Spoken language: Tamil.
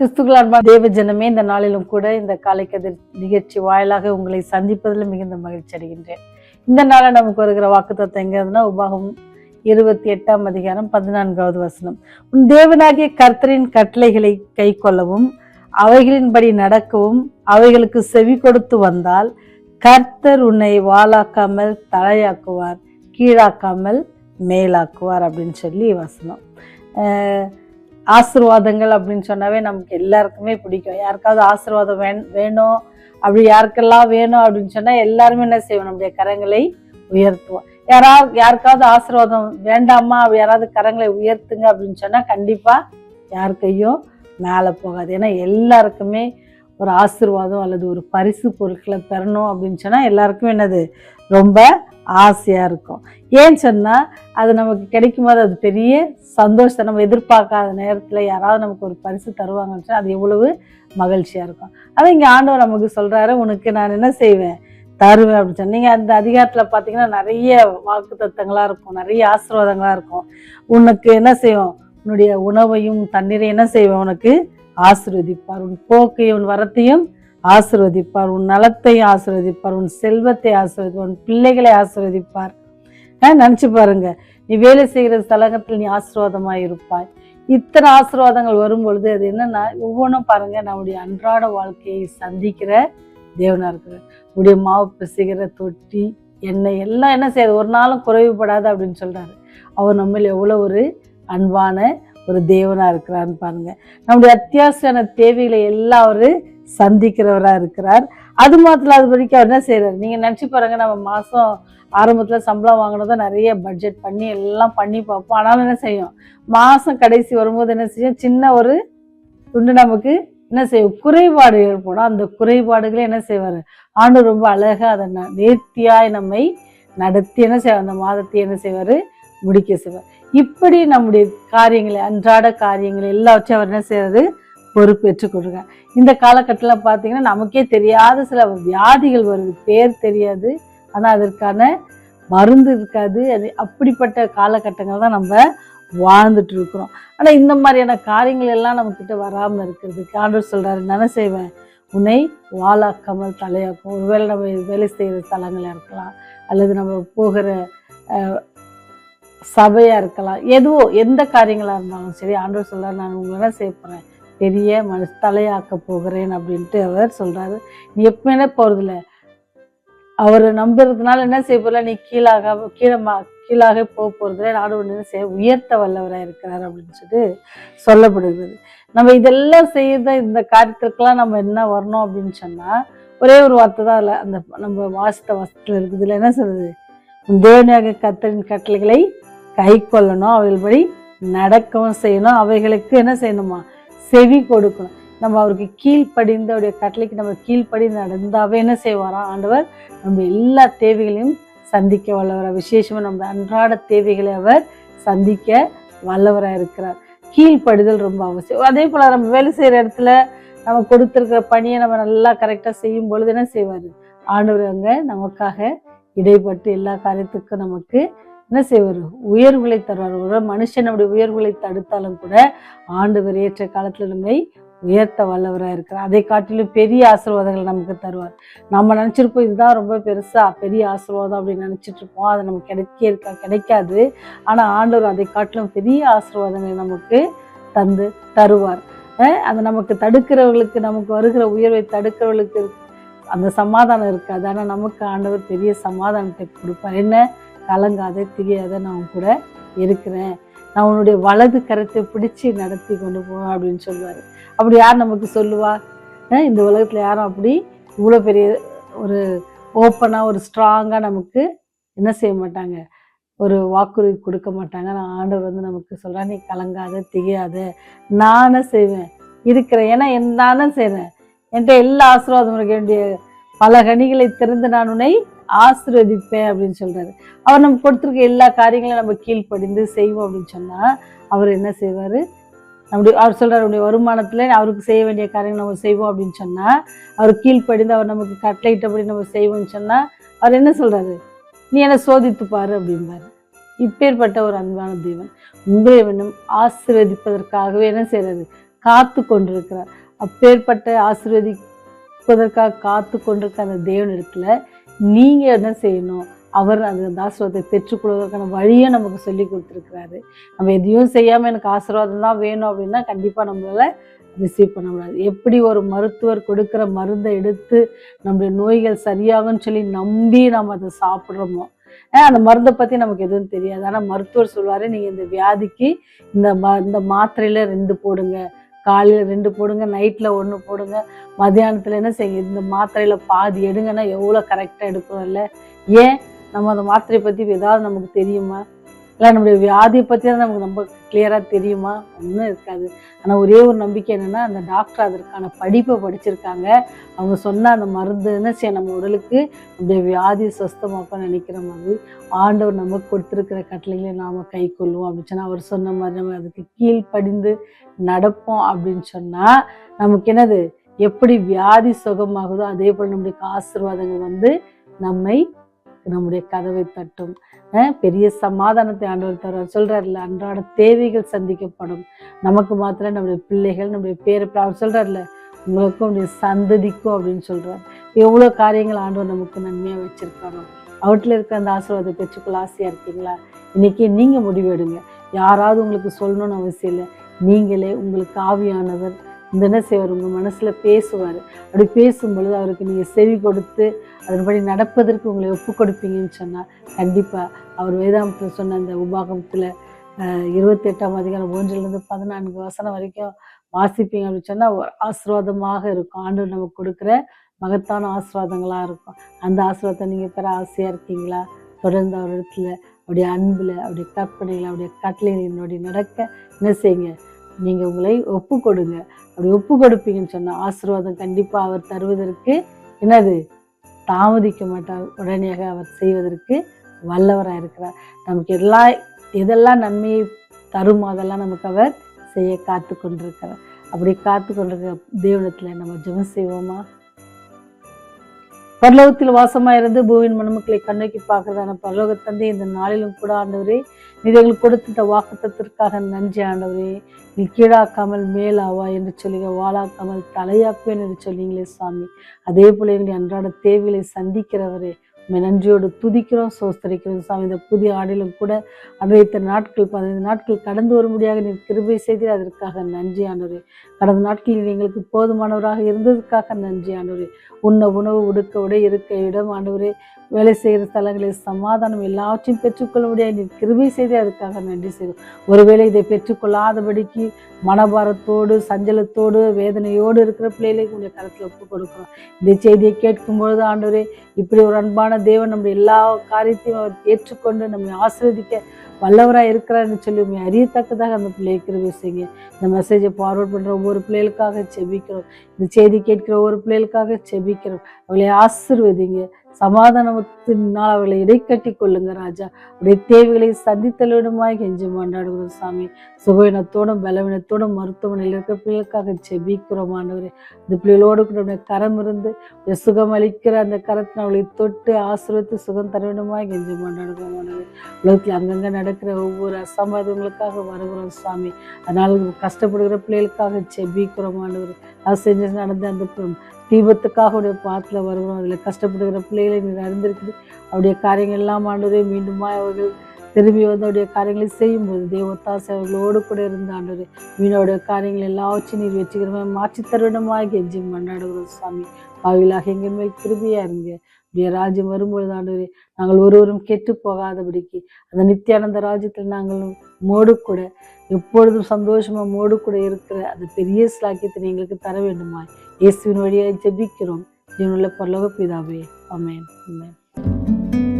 கிறிஸ்துக்கள் தேவ ஜனமே இந்த நாளிலும் கூட இந்த காலைக்கதிர் நிகழ்ச்சி வாயிலாக உங்களை சந்திப்பதில் மிகுந்த மகிழ்ச்சி அடைகின்றேன். இந்த நாளில் நமக்கு வருகிற வாக்குத்தத்தம் எங்கிறதுனா உபாகம் இருபத்தி எட்டாம் அதிகாரம் பதினான்காவது வசனம். உன் தேவனாகிய கர்த்தரின் கட்டளைகளை கை கொள்ளவும் அவைகளின்படி நடக்கவும் அவைகளுக்கு செவி கொடுத்து வந்தால் கர்த்தர் உன்னை வாளாக்காமல் தலையாக்குவார் கீழாக்காமல் மேலாக்குவார் அப்படின்னு சொல்லி வசனம். ஆசீர்வாதங்கள் அப்படின்னு சொன்னாவே நமக்கு எல்லாருக்குமே பிடிக்கும். யாருக்காவது ஆசீர்வாதம் வேணும் அப்படி யாருக்கெல்லாம் வேணும் அப்படின்னு சொன்னா எல்லாருமே என்ன செய்வோம்? நம்முடைய கரங்களை உயர்த்துவோம். யாராவது யாருக்காவது ஆசீர்வாதம் வேண்டாமா? யாராவது கரங்களை உயர்த்துங்க அப்படின்னு சொன்னா கண்டிப்பா யார் கையும் மேலே போகாது. ஏன்னா எல்லாருக்குமே ஒரு ஆசீர்வாதம் அல்லது ஒரு பரிசு பொருட்களை பெறணும் அப்படின்னு சொன்னா எல்லாருக்குமே என்னது? ரொம்ப ஆசையாக இருக்கும். ஏன்னு சொன்னால் அது நமக்கு கிடைக்கும் போது அது பெரிய சந்தோஷத்தை நம்ம எதிர்பார்க்காத நேரத்தில் யாராவது நமக்கு ஒரு பரிசு தருவாங்கன்னு அது எவ்வளவு மகிழ்ச்சியாக இருக்கும். அதை இங்கே ஆண்டவர் நமக்கு சொல்கிறாரு உனக்கு நான் என்ன செய்வேன்? தருவேன். அப்படின்னு சொன்னீங்க அந்த அதிகாரத்தில் பார்த்தீங்கன்னா நிறைய வாக்கு தத்தங்களாக இருக்கும் நிறைய ஆசீர்வாதங்களாக இருக்கும். உனக்கு என்ன செய்வோம்? உன்னுடைய உணவையும் தண்ணீரையும் என்ன செய்வேன்? உனக்கு ஆசீர்வதிப்பார். உன் போக்கையும் உன் வரத்தையும் ஆசிர்வதிப்பார். உன் நலத்தையும் ஆசிர்வதிப்பார். உன் செல்வத்தை ஆசிர்வதிப்பார். உன் பிள்ளைகளை ஆசிர்வதிப்பார். நினச்சி பாருங்க. நீ வேலை செய்கிற ஸ்தலகத்தில் நீ ஆசீர்வாதமாக இருப்பாய். இத்தனை ஆசீர்வாதங்கள் வரும்பொழுது அது என்னன்னா ஒவ்வொன்றும் பாருங்க நம்முடைய அன்றாட வாழ்க்கையை சந்திக்கிற தேவனாக இருக்கிறார். உடைய மாவு பிசைகிற தொட்டி எண்ணெய் எல்லாம் என்ன செய்யாது ஒரு நாளும் குறைவுபடாது அப்படின்னு சொல்கிறாரு அவர் நம்மள எவ்வளோ ஒரு அன்பான ஒரு தேவனாக இருக்கிறான்னு பாருங்க. நம்முடைய அத்தியாவசியான தேவைகளை எல்லாம் அவர் சந்திக்கிறவராக இருக்கிறார். அது மாத்திரம் அது வரைக்கும் அவர் என்ன செய்கிறார் நீங்கள் நினச்சி பாருங்க நம்ம மாதம் ஆரம்பத்தில் சம்பளம் வாங்கினதும் நிறைய பட்ஜெட் பண்ணி எல்லாம் பண்ணி பார்ப்போம். ஆனாலும் என்ன செய்யும்? மாதம் கடைசி வரும்போது என்ன செய்யும்? சின்ன ஒரு துண்டு நமக்கு என்ன செய்யும்? குறைபாடு ஏற்படும். அந்த குறைபாடுகளை என்ன செய்வார்? ஆண்டு ரொம்ப அழகாக அதை ந- நேர்த்தியாய் நம்மை நடத்தி என்ன செய்வார்? அந்த மாதத்தை என்ன செய்வார்? முடிக்க செய்வார். இப்படி நம்முடைய காரியங்களை அன்றாட காரியங்களை எல்லாவற்றையும் அவர் என்ன செய்யறது பொறுப்பேற்றுக் இந்த காலகட்டத்தில் பார்த்தீங்கன்னா நமக்கே தெரியாத சில வியாதிகள் வருது. பேர் தெரியாது. ஆனால் அதற்கான மருந்து இருக்காது. அது அப்படிப்பட்ட காலகட்டங்கள் தான் நம்ம வாழ்ந்துட்டு இருக்கிறோம் ஆனால் இந்த மாதிரியான காரியங்கள் எல்லாம் நம்ம கிட்ட வராமல் இருக்கிறதுக்கு ஆண்டவர் சொல்கிறாரு என்ன செய்வேன்? உன்னை வாழாக்காமல் தலையாக்கும். ஒருவேளை நம்ம வேலை செய்கிற தலங்களாக இருக்கலாம். அல்லது நம்ம போகிற சபையாக இருக்கலாம். எதுவோ எந்த காரியங்களாக இருந்தாலும் சரி ஆண்டவர் சொல்கிறார் நான் உங்களை என்ன செய்ய பெரிய மனசு தலையாக்க போகிறேன் அப்படின்ட்டு அவர் சொல்றாரு. நீ எப்பவுமே போறதில்ல. அவரை நம்புறதுனால என்ன செய்ய போறல நீ கீழாக கீழே மா- கீழாக போக போகிறதுல நாடு ஒன்று செய்ய உயர்த்த வல்லவராக இருக்கிறார் அப்படின்னு சொல்லிட்டு சொல்லப்படுகிறது. நம்ம இதெல்லாம் செய்யறத இந்த காரியத்திற்கெல்லாம் நம்ம என்ன வரணும் அப்படின்னு சொன்னா ஒரே ஒரு வார்த்தை தான் இல்லை அந்த நம்ம வாசித்த வசத்தில் இருக்குது. என்ன சொல்லுது? தேவனியாக கத்தரின் கட்டளைகளை கை கொள்ளணும். அவைகள்படி நடக்கவும் செய்யணும். அவைகளுக்கு என்ன செய்யணுமா? செவி கொடுக்கணும். நம்ம அவருக்கு கீழ்ப்படிந்து அவருடைய கட்டளைக்கு நம்ம கீழ்ப்படி நடந்தாவே என்ன செய்வாராம் ஆண்டவர் நம்ம எல்லா தேவைகளையும் சந்திக்க வல்லவராக விசேஷமா நம்ம அன்றாட தேவைகளை அவர் சந்திக்க வல்லவராக இருக்கிறார். கீழ்ப்படுதல் ரொம்ப அவசியம். அதே போல நம்ம வேலை செய்யற இடத்துல நம்ம கொடுத்திருக்கிற பணியை நம்ம நல்லா கரெக்டாக செய்யும் பொழுது என்ன செய்வார்? ஆண்டவர் அங்கே நமக்காக இடைப்பட்டு எல்லா காரியத்துக்கும் நமக்கு என்ன செய்வார் உயர்வுகளை தருவார். ஒரு மனுஷன் நம்முடைய உயர்வுகளை தடுத்தாலும் கூட ஆண்டவர் ஏற்ற காலத்தில் நம்மை உயர்த்த வல்லவராக இருக்கிறார். அதை காட்டிலும் பெரிய ஆசீர்வாதங்கள் நமக்கு தருவார். நம்ம நினச்சிருப்போம் இதுதான் ரொம்ப பெருசா பெரிய ஆசீர்வாதம் அப்படின்னு நினச்சிட்டு இருப்போம். அது நமக்கு கிடைக்க இருக்கா கிடைக்காது. ஆனால் ஆண்டவர் அதை காட்டிலும் பெரிய ஆசீர்வாதங்களை நமக்கு தந்து தருவார். அது நமக்கு தடுக்கிறவர்களுக்கு நமக்கு வருகிற உயர்வை தடுக்கிறவர்களுக்கு அந்த சமாதானம் இருக்காது. ஆனால் நமக்கு ஆண்டவர் பெரிய சமாதானத்தை கொடுப்பார். என்ன? கலங்காத தெரியாத நான் கூட இருக்கிறேன். நான் உன்னுடைய வலது கரத்தை பிடிச்சி நடத்தி கொண்டு போவேன் அப்படின்னு சொல்லுவார் அப்படி யார் நமக்கு சொல்லுவா? இந்த உலகத்தில் யாரும் அப்படி இவ்வளோ பெரிய ஒரு ஓப்பனாக ஒரு ஸ்ட்ராங்காக நமக்கு என்ன செய்ய மாட்டாங்க? ஒரு வாக்குறுதி கொடுக்க மாட்டாங்க. நான் ஆண்டவர் வந்து நமக்கு சொல்கிறேன் நீ கலங்காத திகையாத. நானே செய்வேன். இருக்கிறேன். ஏன்னா என் நானே செய்கிறேன் என்கிட்ட எல்லா ஆசீர்வாதம் இருக்க வேண்டிய பல கனிகளை திறந்து நான் உன்னை ஆசிர்வதிப்பேன் அப்படின்னு சொல்றாரு. அவர் நம்ம கொடுத்துருக்க எல்லா காரியங்களையும் நம்ம கீழ்ப்படிந்து செய்வோம் அப்படின்னு சொன்னா அவர் என்ன செய்வாரு? நம்முடைய அவர் சொல்கிறார் நம்முடைய வருமானத்துல அவருக்கு செய்ய வேண்டிய காரியங்கள் நம்ம செய்வோம் அப்படின்னு சொன்னா அவர் கீழ்ப்படிந்து அவர் நமக்கு கட்டளையிட்டபடி நம்ம செய்வோம்னு சொன்னா அவர் என்ன சொல்றாரு? நீ என்ன சோதித்து பாரு அப்படிம்பாரு. இப்பேற்பட்ட ஒரு அன்பான தேவன் உங்களை வேணும் என்ன செய்கிறாரு காத்து கொண்டிருக்கிறார். அப்பேற்பட்ட ஆசிர்வதிப்பதற்காக காத்து கொண்டிருக்க அந்த தேவன் நீங்கள் என்ன செய்யணும்? அவர் அந்த ஆசீர்வாதத்தை பெற்றுக்கொள்வதற்கான வழியை நமக்கு சொல்லி கொடுத்துருக்கிறாரு. நம்ம எதையும் செய்யாமல் எனக்கு ஆசீர்வாதம் தான் வேணும் அப்படின்னா கண்டிப்பாக நம்மளால ரிசீவ் பண்ண முடியாது. எப்படி ஒரு மருத்துவர் கொடுக்குற மருந்தை எடுத்து நம்முடைய நோய்கள் சரியாகும்னு சொல்லி நம்பி நம்ம அதை சாப்பிட்றோமோ? அந்த மருந்தை பற்றி நமக்கு எதுவும் தெரியாது. ஆனால் மருத்துவர் சொல்வார் நீங்கள் இந்த வியாதிக்கு இந்த ம இந்த மாத்திரையில் ரெண்டு போடுங்க. காலையில் ரெண்டு போடுங்க நைட்டில் ஒன்று போடுங்க மத்தியானத்தில் என்ன செய்யுங்க? இந்த மாத்திரையில் பாதி எடுங்கன்னா எவ்வளோ கரெக்டாக எடுக்கணும் இல்லை ஏன்? நம்ம அந்த மாத்திரையை பற்றி ஏதாவது நமக்கு தெரியுமா? இல்லை நம்முடைய வியாதியை பற்றி தான் நமக்கு ரொம்ப கிளியராக தெரியுமா? ஒன்றும் இருக்காது. ஆனால் ஒரே ஒரு நம்பிக்கை என்னென்னா அந்த டாக்டர் அதற்கான படிப்பை படிச்சிருக்காங்க. அவங்க சொன்ன அந்த மருந்துன்னு சரி நம்ம உடலுக்கு நம்முடைய வியாதி சுஸ்தமாக்க நினைக்கிற மாதிரி ஆண்டவர் நமக்கு கொடுத்துருக்கிற கட்டளைகளை நாம் கை கொள்வோம் அப்படின்னு சொன்னால் அவர் சொன்ன மாதிரி நம்ம அதுக்கு கீழ்ப்படிந்து நடப்போம் அப்படின்னு சொன்னால் நமக்கு என்னது? எப்படி வியாதி சுகமாகுதோ அதே போல் நம்முடைய ஆசீர்வாதங்கள் வந்து நம்மை நம்முடைய கதவை தட்டும். பெரிய சமாதானத்தை ஆண்டவர் தருவார். சொல்றாருல அன்றாட தேவைகள் சந்திக்கப்படும். நமக்கு மாத்திரம் நம்முடைய பிள்ளைகள் நம்முடைய பேர் அவர் சொல்றாருல உங்களுக்கும் சந்ததிக்கும் அப்படின்னு சொல்றார். எவ்வளோ காரியங்கள் ஆண்டவர் நமக்கு நன்மையாக வச்சிருக்காரோ. அவற்றில் இருக்க அந்த ஆசீர்வாதத்தை பெற்றுக்கொள்ள ஆசையா இருக்கீங்களா? இன்னைக்கு நீங்க முடிவெடுங்க. யாராவது உங்களுக்கு சொல்லணும்னு அவசியம் இல்லை. நீங்களே உங்களுக்கு ஆவியானவர் இந்த என்ன செய்வார் பேசுவார். அப்படி பேசும்பொழுது அவருக்கு நீங்கள் செவி கொடுத்து அதன்படி நடப்பதற்கு உங்களை ஒப்பு கொடுப்பீங்கன்னு சொன்னால் கண்டிப்பாக அவர் வேதாந்தத்தில் சொன்ன அந்த உபாகமத்தில் இருபத்தி எட்டாம் அதிகாரம் ஒன்றிலிருந்து பதினான்கு வசனம் வரைக்கும் வாசிப்பீங்க அப்படின்னு சொன்னால் ஒரு ஆசீர்வாதமாக இருக்கும். ஆண்டு நமக்கு கொடுக்குற மகத்தான ஆசீர்வாதங்களாக இருக்கும். அந்த ஆசீர்வாதத்தை நீங்கள் பெற ஆசையாக இருக்கீங்களா? தொடர்ந்து அவர் இடத்துல அவருடைய அன்பில் அவருடைய கற்பனைகள் அவருடைய என்னுடைய நடக்க என்ன செய்யுங்க? நீங்கள் உங்களை ஒப்பு கொடுங்க அப்படி ஒப்பு கொடுப்பீங்கன்னு சொன்னால் ஆசீர்வாதம் கண்டிப்பாக அவர் தருவதற்கு என்னது? தாமதிக்க மாட்டார். உடனடியாக அவர் செய்வதற்கு வல்லவராக இருக்கிறார். நமக்கு எல்லா எதெல்லாம் நன்மையை தருமோ அதெல்லாம் நமக்கு அவர் செய்ய காத்து கொண்டிருக்கிறார் அப்படி காத்து கொண்டிருக்கிற தேவனத்தில் நம்ம ஜெபம் செய்வோமா? பரலோகத்தில் வாசமாயிருந்து பூவின் மணமக்களை கண்ணோக்கி பார்க்கறதான பரலோக தந்தை இந்த நாளிலும் கூட ஆண்டவரே நீர் எங்களுக்கு கொடுத்த வாக்குத்தத்திற்காக நன்றி ஆண்டவரே. நீ கீழாக்காமல் மேலாவா என்று சொல்லுங்க வாழாக்காமல் தலையாக்குவேன் என்று சொல்லிங்களே சாமி. அதே போல எங்களுடைய அன்றாட தேவைகளை சந்திக்கிறவரே உண்மை நன்றியோடு துதிக்கிறோம் சோஸ்தரிக்கிறோம். சாமி இந்த புதிய ஆடிலும் கூட அன்றைய நாட்கள் பதினைந்து நாட்கள் கடந்து வரும்படியாக நீர் கிருபை செய்து அதற்காக நன்றி ஆண்டவரே. கடந்த நாட்களில் எங்களுக்கு போதுமானவராக இருந்ததுக்காக நன்றி ஆண்டவரே. உண்ண உணவு உடுக்க உடை இருக்க இடம் ஆண்டவரே. வேலை செய்கிற ஸ்தலங்களில் சமாதானம் எல்லாவற்றையும் பெற்றுக்கொள்ள முடியாது நீ கிருபை செய்து அதுக்காக நன்றி செய்வோம் ஒருவேளை இதை பெற்றுக்கொள்ளாதபடிக்கு மனபாரத்தோடு சஞ்சலத்தோடு வேதனையோடு இருக்கிற பிள்ளைகளுக்கு உடைய கருத்தில் ஒப்பு கொடுக்கிறோம். இந்த செய்தியை கேட்கும் பொழுது ஆண்டவரே இப்படி ஒரு அன்பான தேவன் நம்முடைய எல்லா காரியத்தையும் அவர் ஏற்றுக்கொண்டு நம்மை ஆசீர்வதிக்க வல்லவராக இருக்கிறார்னு சொல்லி உண்மை அறியத்தக்கதாக அந்த பிள்ளையை கிருபை செய்யுங்க. இந்த மெசேஜை ஃபார்வர்ட் பண்ணுற ஒவ்வொரு பிள்ளைகளுக்காக செபிக்கிறோம். இந்த செய்தி கேட்கிற ஒவ்வொரு பிள்ளைகளுக்காக செபிக்கிறோம். அவளை ஆசிர்வதிங்க. சமாதானத்தினால் அவர்களை இடைக்கட்டி கொள்ளுங்க ராஜா. உடைய தேவைகளை சந்தித்தலிடமாய் கெஞ்சி மாண்டாடுகிறோம் சாமி. சுகவினத்தோடும் பலவீனத்தோடும் மருத்துவமனையில் இருக்கிற பிள்ளைகளுக்காக செபிக்கிறோம் ஆண்டவரே. இந்த பிள்ளைகளோடு கூட கரம் இருந்து சுகமளிக்கிற சுகம் அளிக்கிற அந்த கரத்தின் அவளை தொட்டு ஆசிரியத்து சுகம் தர வேண்டுமாய் கெஞ்சி மாண்டாடுகிறோம் ஆண்டவரே. உலகத்தில் அங்கங்கே நடக்கிற ஒவ்வொரு அசம்பாதங்களுக்காக வருகிறோம் சாமி. அதனால் கஷ்டப்படுகிற பிள்ளைகளுக்காக செபிக்கிறோம் ஆண்டவர். அது செஞ்சு நடந்த அந்த தீபத்துக்காக உடைய பாத்தில் வருகிறோம். அதில் கஷ்டப்படுகிற பிள்ளைகளை நீர் அறிந்திருக்குது. அவருடைய காரியங்கள் எல்லாம் ஆண்டவரே மீண்டுமா அவர்கள் திரும்பி வந்து அவருடைய காரியங்களை செய்யும்போது தேவத்தாசை அவர்களோடு கூட இருந்த ஆண்டவரே மீனோடைய காரியங்கள் எல்லாவற்றையும் நீர் வச்சுக்கிறமே மாற்றி தருடமாக கெஞ்சி மன்னாடுகிறோம் சாமி. பாவிலாக எங்கள் மேல் கிருபியா இருங்க. உடைய ராஜ்யம் வரும்பொழுது ஆண்டவரே நாங்கள் ஒருவரும் கெட்டு போகாதபடிக்கு அந்த நித்தியானந்த ராஜ்யத்தில் நாங்கள் மோடு கூட எப்பொழுதும் சந்தோஷமா மோடு கூட இருக்கிற அந்த பெரிய ஸ்லாக்கியத்தை எங்களுக்கு தர வேண்டுமா இயேசுவின் வழியாய் ஜெபிக்கிறோம். ஜீவனுள்ள பரலோக பிதாவே. அமேன் அமேன்